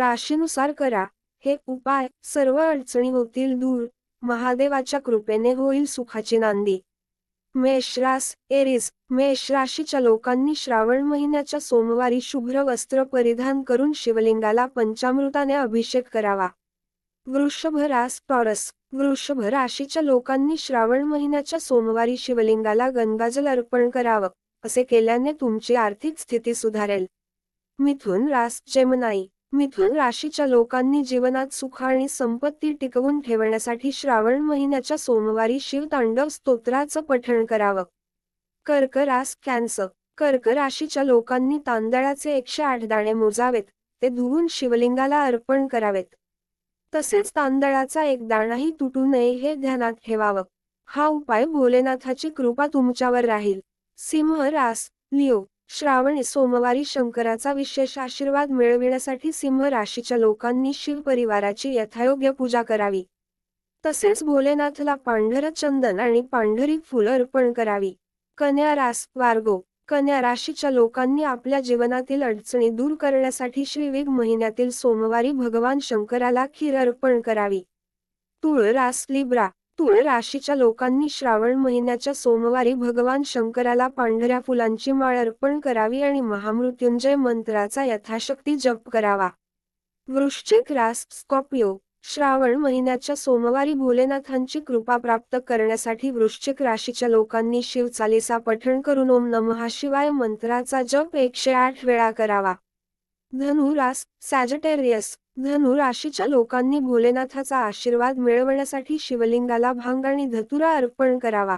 राशीनुसार करा. हे उपाय सर्व अडचणी होतील दूर. महादेवाच्या कृपेने होईल सुखाची नांदी. मेषरास एरिस. मेष राशीच्या लोकांनी श्रावण महिन्याच्या सोमवारी शुभ्र वस्त्र परिधान करून शिवलिंगाला पंचामृताने अभिषेक करावा. वृषभ रास टॉरस. वृषभ राशीच्या लोकांनी श्रावण महिन्याच्या सोमवारी शिवलिंगाला गंगाजल अर्पण करावं असे केल्याने तुमची आर्थिक स्थिती सुधारेल. मिथुन रास जेमनाई. मिथुन राशीच्या लोकांनी जीवनात सुख आणि संपत्ती टिकवून ठेवण्यासाठी श्रावण महिन्याच्या सोमवारी शिवतांडव स्तोत्राचं पठण करावं. कर्क रास कॅन्सर. कर्क राशीच्या लोकांनी तांदळाचे एकशे आठ दाणे मोजावेत. ते धुवून शिवलिंगाला अर्पण करावेत. तसेच तांदळाचा एक दाणाही तुटू नये हे ध्यानात ठेवावं. हा उपाय भोलेनाथाची कृपा तुमच्यावर राहील. सिंह रास. लिओ. श्रावणी सोमवारी शंकराचा विशेष आशीर्वाद मिळविण्यासाठी सिंह राशीच्या लोकांनी शिव परिवाराची यथायोग्य पूजा करावी. तसेच भोलेनाथला पांढर चंदन आणि पांढरी फुल अर्पण करावी. कन्या रास वार्गो कन्या राशीच्या लोकांनी आपल्या जीवनातील अडचणी दूर करण्यासाठी श्रीवेग महिन्यातील सोमवारी भगवान शंकराला खीर अर्पण करावी. तुळ रास लिब्रा तुळ राशीच्या लोकांनी श्रावण महिन्याच्या सोमवारी भगवान शंकराला पांढऱ्या फुलांची माळ अर्पण करावी आणि महामृत्युंजय मंत्राचा यथाशक्ती जप करावा. वृश्चिक रास स्कॉर्पिओ श्रावण महिन्याच्या सोमवारी भोलेनाथांची कृपा प्राप्त करण्यासाठी वृश्चिक राशीच्या लोकांनी शिवचालीसा पठण करून ओम नमः शिवाय मंत्राचा जप एकशे आठ वेळा करावा. धनुरास सॅजटेरियस. धनु राशीच्या लोकांनी भोलेनाथाचा आशीर्वाद मिळवण्यासाठी शिवलिंगाला भांग आणि धतुरा अर्पण करावा.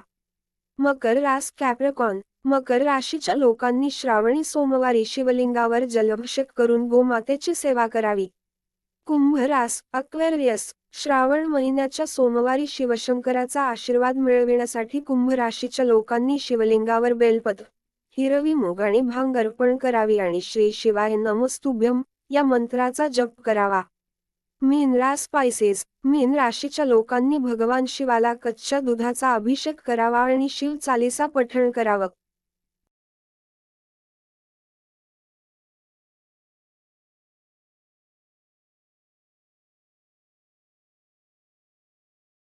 मकर रास कॅप्रेकॉन. मकर राशीच्या लोकांनी श्रावणी सोमवारी शिवलिंगावर जलाभिषेक करून गोमातेची सेवा करावी. कुंभ रास अक्वेरियस. श्रावण महिन्याच्या सोमवारी शिवशंकराचा आशीर्वाद मिळविण्यासाठी कुंभ राशीच्या लोकांनी शिवलिंगावर बेलपत्र हिरवी मूग आणि भांग अर्पण करावी आणि श्री शिवाय नमस्तुभ्यम या मंत्राचा जप करावा. मीन रा स्पायसेस मीन राशीच्या लोकांनी भगवान शिवाला कच्च्या दुधाचा अभिषेक करावा आणि शिव चालीसा पठण करावं.